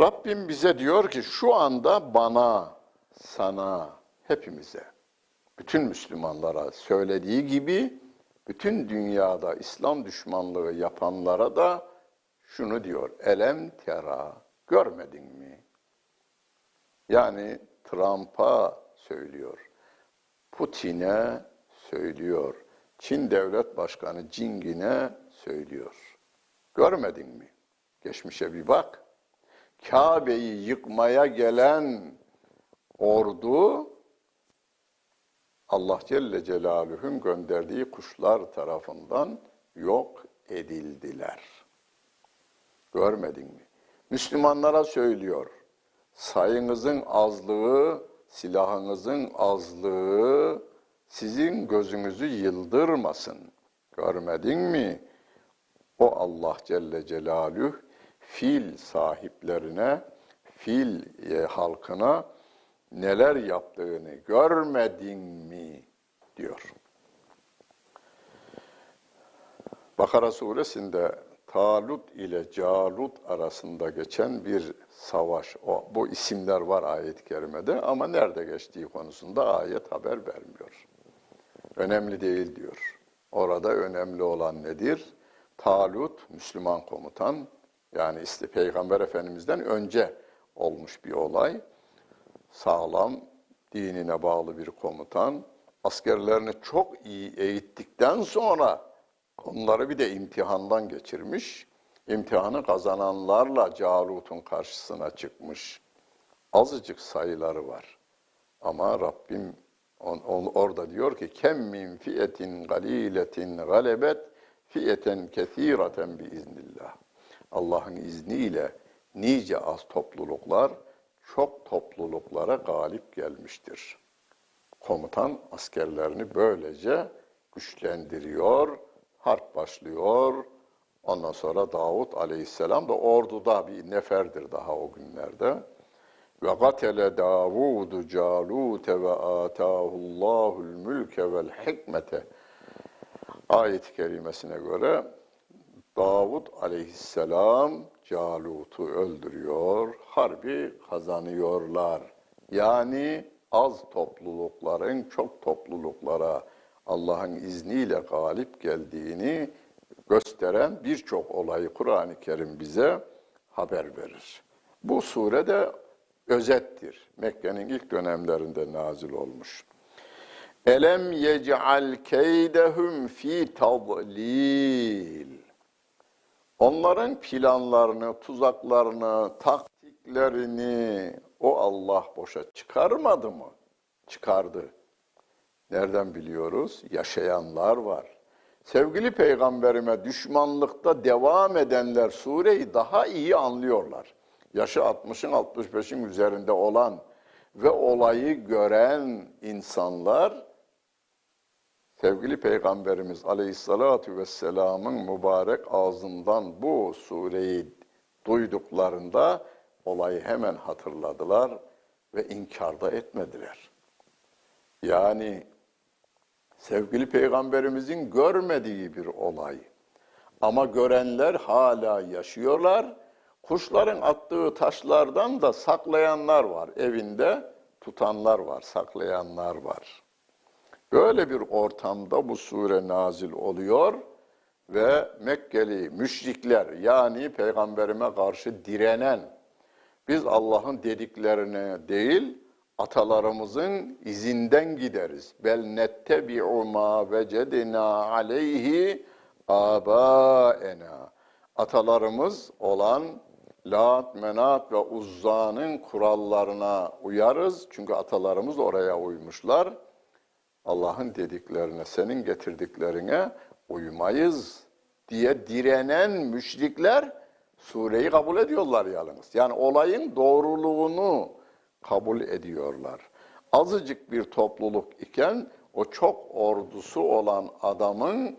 Rabbim bize diyor ki şu anda bana, sana, hepimize, bütün Müslümanlara söylediği gibi bütün dünyada İslam düşmanlığı yapanlara da şunu diyor. Elem tera görmedin mi? Yani Trump'a söylüyor. Putin'e söylüyor. Çin Devlet Başkanı Cingin'e söylüyor. Görmedin mi? Geçmişe bir bak. Kabe'yi yıkmaya gelen ordu Allah Celle Celaluhu'nun gönderdiği kuşlar tarafından yok edildiler. Görmedin mi? Müslümanlara söylüyor. Sayınızın azlığı, silahınızın azlığı sizin gözünüzü yıldırmasın. Görmedin mi? O Allah Celle Celaluhu fil sahiplerine, fil e, halkına neler yaptığını görmedin mi diyor. Bakara suresinde Talut ile Calut arasında geçen bir savaş. O, bu isimler var ayet-i kerimede ama nerede geçtiği konusunda ayet haber vermiyor. Önemli değil diyor. Orada önemli olan nedir? Talut, Müslüman komutan, yani işte Peygamber Efendimiz'den önce olmuş bir olay. Sağlam, dinine bağlı bir komutan. Askerlerini çok iyi eğittikten sonra onları bir de imtihandan geçirmiş. İmtihanı kazananlarla Calut'un karşısına çıkmış. Azıcık sayıları var. Ama Rabbim on, on, orada diyor ki kem min fiyetin galiletin galebet fiyeten kesireten biiznillah. Allah'ın izniyle nice az topluluklar çok topluluklara galip gelmiştir. Komutan askerlerini böylece güçlendiriyor, harp başlıyor. Ondan sonra Davut aleyhisselam da orduda bir neferdir daha o günlerde. Ve gatele Davudu Calute ve atahullahul mülke vel hikmete. Ayet-i kerimesine göre Davud aleyhisselam Calut'u öldürüyor, harbi kazanıyorlar. Yani az toplulukların çok topluluklara Allah'ın izniyle galip geldiğini gösteren birçok olayı Kur'an-ı Kerim bize haber verir. Bu surede özettir. Mekke'nin ilk dönemlerinde nazil olmuş. Elem yec'al keydehum fi tadlil. Onların planlarını, tuzaklarını, taktiklerini o Allah boşa çıkarmadı mı? Çıkardı. Nereden biliyoruz? Yaşayanlar var. Sevgili peygamberime düşmanlıkta devam edenler sureyi daha iyi anlıyorlar. Yaşı 60'ın 65'in üzerinde olan ve olayı gören insanlar sevgili peygamberimiz aleyhissalatu vesselamın mübarek ağzından bu sureyi duyduklarında olayı hemen hatırladılar ve inkarda etmediler. Yani sevgili peygamberimizin görmediği bir olay. Ama görenler hala yaşıyorlar. Kuşların attığı taşlardan da saklayanlar var. Evinde tutanlar var, saklayanlar var. Böyle bir ortamda bu sure nazil oluyor ve Mekkeli müşrikler yani peygamberime karşı direnen biz Allah'ın dediklerine değil atalarımızın izinden gideriz. Bel nettebi'u ma vecedina aleyhi abaena. Atalarımız olan Lat, Menat ve Uzza'nın kurallarına uyarız. Çünkü atalarımız oraya uymuşlar. Allah'ın dediklerine, senin getirdiklerine uymayız diye direnen müşrikler sureyi kabul ediyorlar yalnız. Yani olayın doğruluğunu kabul ediyorlar. Azıcık bir topluluk iken o çok ordusu olan adamın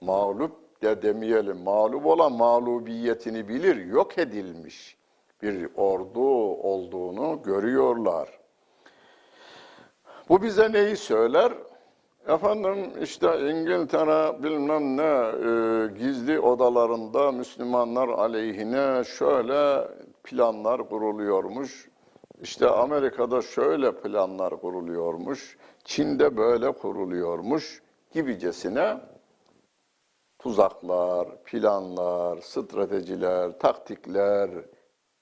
mağlup de demeyelim, mağlup olan mağlubiyetini bilir, yok edilmiş bir ordu olduğunu görüyorlar. Bu bize neyi söyler? Efendim işte İngiltere bilmem ne e, gizli odalarında Müslümanlar aleyhine şöyle planlar kuruluyormuş. İşte Amerika'da şöyle planlar kuruluyormuş. Çin'de böyle kuruluyormuş gibicesine tuzaklar, planlar, stratejiler, taktikler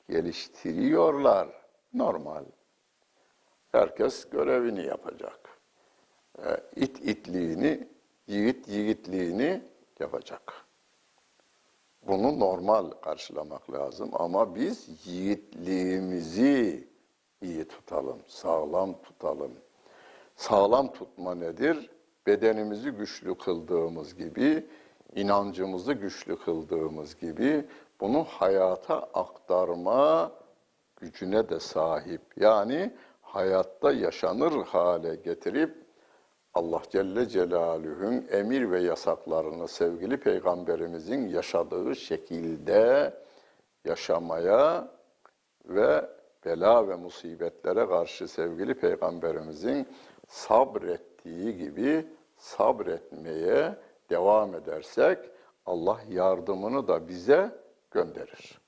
geliştiriyorlar. Normal. Herkes görevini yapacak. E, it itliğini, yiğit yiğitliğini yapacak. Bunu normal karşılamak lazım ama biz yiğitliğimizi iyi tutalım, sağlam tutalım. Sağlam tutma nedir? Bedenimizi güçlü kıldığımız gibi, inancımızı güçlü kıldığımız gibi bunu hayata aktarma gücüne de sahip. Yani hayatta yaşanır hale getirip Allah Celle Celaluhu'nun emir ve yasaklarını sevgili peygamberimizin yaşadığı şekilde yaşamaya ve bela ve musibetlere karşı sevgili peygamberimizin sabrettiği gibi sabretmeye devam edersek Allah yardımını da bize gönderir.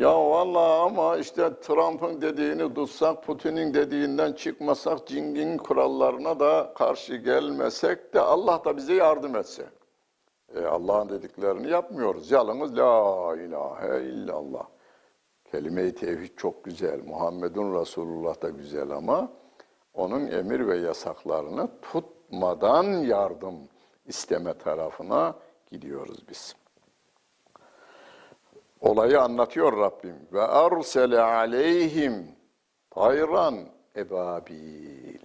Ya vallahi ama işte Trump'ın dediğini tutsak, Putin'in dediğinden çıkmasak, cingin kurallarına da karşı gelmesek de Allah da bize yardım etse. E, Allah'ın dediklerini yapmıyoruz. Yalnız la ilahe illallah. Kelime-i tevhid çok güzel. Muhammedun Resulullah da güzel ama onun emir ve yasaklarını tutmadan yardım isteme tarafına gidiyoruz biz. Olayı anlatıyor Rabbim. Ve arsele aleyhim tayran ebabil.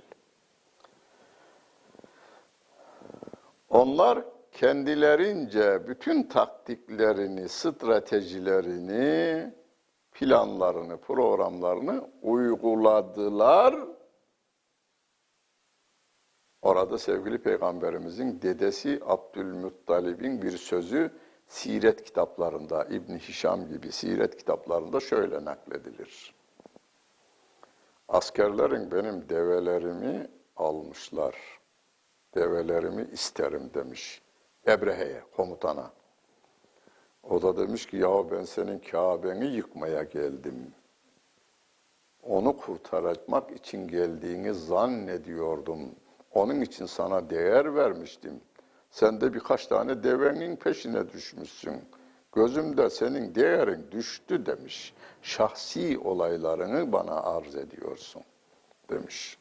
Onlar kendilerince bütün taktiklerini, stratejilerini, planlarını, programlarını uyguladılar. Orada sevgili peygamberimizin dedesi Abdülmuttalib'in bir sözü siret kitaplarında, İbn Hişam gibi siret kitaplarında şöyle nakledilir. Askerlerin benim develerimi almışlar. Develerimi isterim demiş Ebrehe'ye, komutana. O da demiş ki ya ben senin Kabe'ni yıkmaya geldim. Onu kurtarmak için geldiğini zannediyordum. Onun için sana değer vermiştim. Sen de birkaç tane devenin peşine düşmüşsün. Gözümde senin değerin düştü demiş. Şahsi olaylarını bana arz ediyorsun demiş.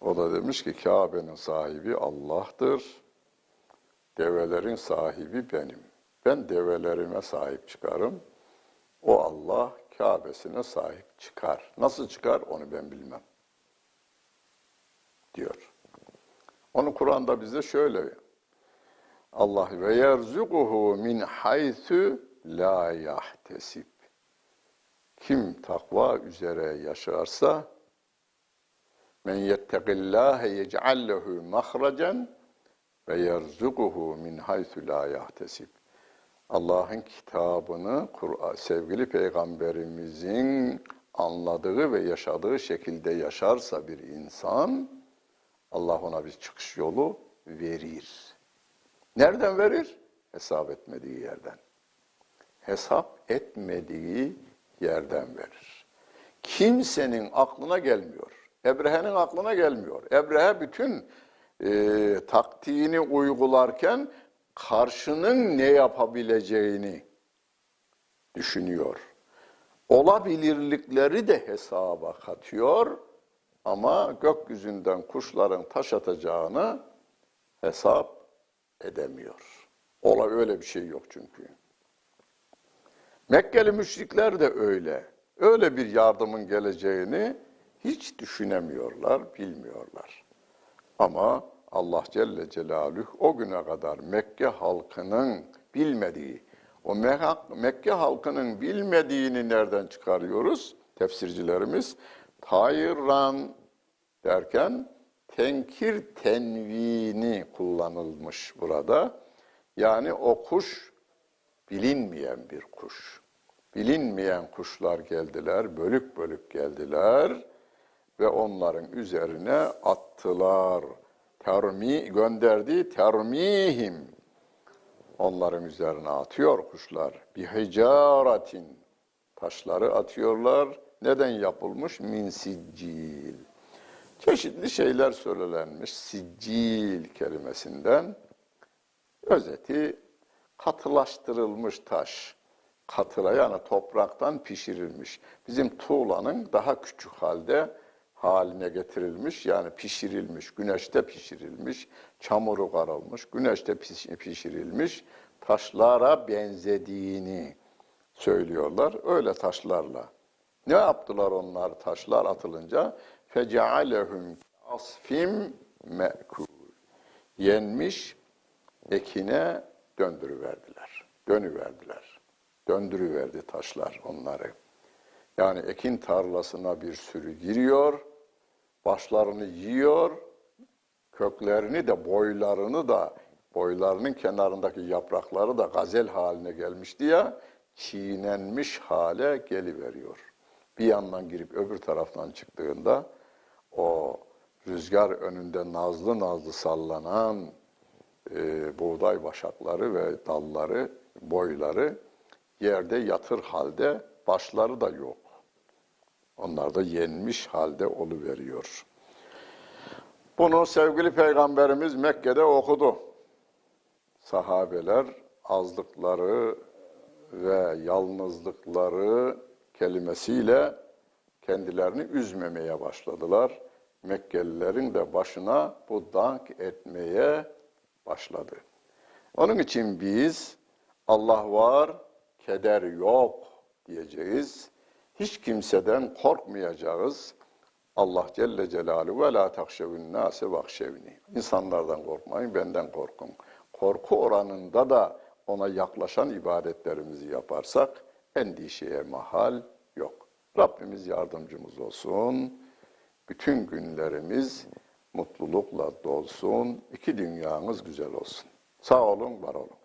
O da demiş ki Kabe'nin sahibi Allah'tır. Develerin sahibi benim. Ben develerime sahip çıkarım. O Allah Kabe'sine sahip çıkar. Nasıl çıkar onu ben bilmem. Diyor. Onu Kur'an'da bize şöyle Allah ve yerzukuhu min haythu la yahtesib. Kim takva üzere yaşarsa men yettegillâhe yec'al lehu mahracen ve yerzukuhu min haythu la yahtesib. Allah'ın kitabını sevgili peygamberimizin anladığı ve yaşadığı şekilde yaşarsa bir insan Allah ona bir çıkış yolu verir. Nereden verir? Hesap etmediği yerden. Hesap etmediği yerden verir. Kimsenin aklına gelmiyor. Ebrehe'nin aklına gelmiyor. Ebrehe bütün e, taktiğini uygularken karşının ne yapabileceğini düşünüyor. Olabilirlikleri de hesaba katıyor ama gökyüzünden kuşların taş atacağını hesap edemiyor. Ola öyle bir şey yok çünkü. Mekkeli müşrikler de öyle. Öyle bir yardımın geleceğini hiç düşünemiyorlar, bilmiyorlar. Ama Allah Celle Celaluhu o güne kadar Mekke halkının bilmediği, o Mekke halkının bilmediğini nereden çıkarıyoruz? Tefsircilerimiz tayran derken tenkir tenvini kullanılmış burada. Yani o kuş bilinmeyen bir kuş. Bilinmeyen kuşlar geldiler, bölük bölük geldiler ve onların üzerine attılar. Termi gönderdi termihim. Onların üzerine atıyor kuşlar. Bir hicaratin taşları atıyorlar. Neden yapılmış? Min siccil. Çeşitli şeyler söylenmiş siccil kelimesinden. Özeti katılaştırılmış taş. Katıla yani topraktan pişirilmiş. Bizim tuğlanın daha küçük halde haline getirilmiş yani pişirilmiş, güneşte pişirilmiş, çamuru karalmış, güneşte piş- pişirilmiş taşlara benzediğini söylüyorlar. Öyle taşlarla. Ne yaptılar onlar taşlar atılınca? fecealehum asfim me'kul. Yenmiş ekine döndürüverdiler. Dönüverdiler. Döndürüverdi taşlar onları. Yani ekin tarlasına bir sürü giriyor, başlarını yiyor, köklerini de boylarını da boylarının kenarındaki yaprakları da gazel haline gelmişti ya çiğnenmiş hale geliveriyor. Bir yandan girip öbür taraftan çıktığında o rüzgar önünde nazlı nazlı sallanan e, buğday başakları ve dalları, boyları yerde yatır halde başları da yok. Onlar da yenmiş halde oluveriyor. Bunu sevgili peygamberimiz Mekke'de okudu. Sahabeler azlıkları ve yalnızlıkları kelimesiyle kendilerini üzmemeye başladılar. Mekkelilerin de başına bu dank etmeye başladı. Onun için biz Allah var, keder yok diyeceğiz. Hiç kimseden korkmayacağız. Allah Celle Celaluhu ve la takşevün nase vakşevni. İnsanlardan korkmayın, benden korkun. Korku oranında da ona yaklaşan ibadetlerimizi yaparsak endişeye mahal yok. Rabbimiz yardımcımız olsun. Bütün günlerimiz mutlulukla dolsun. İki dünyamız güzel olsun. Sağ olun, var olun.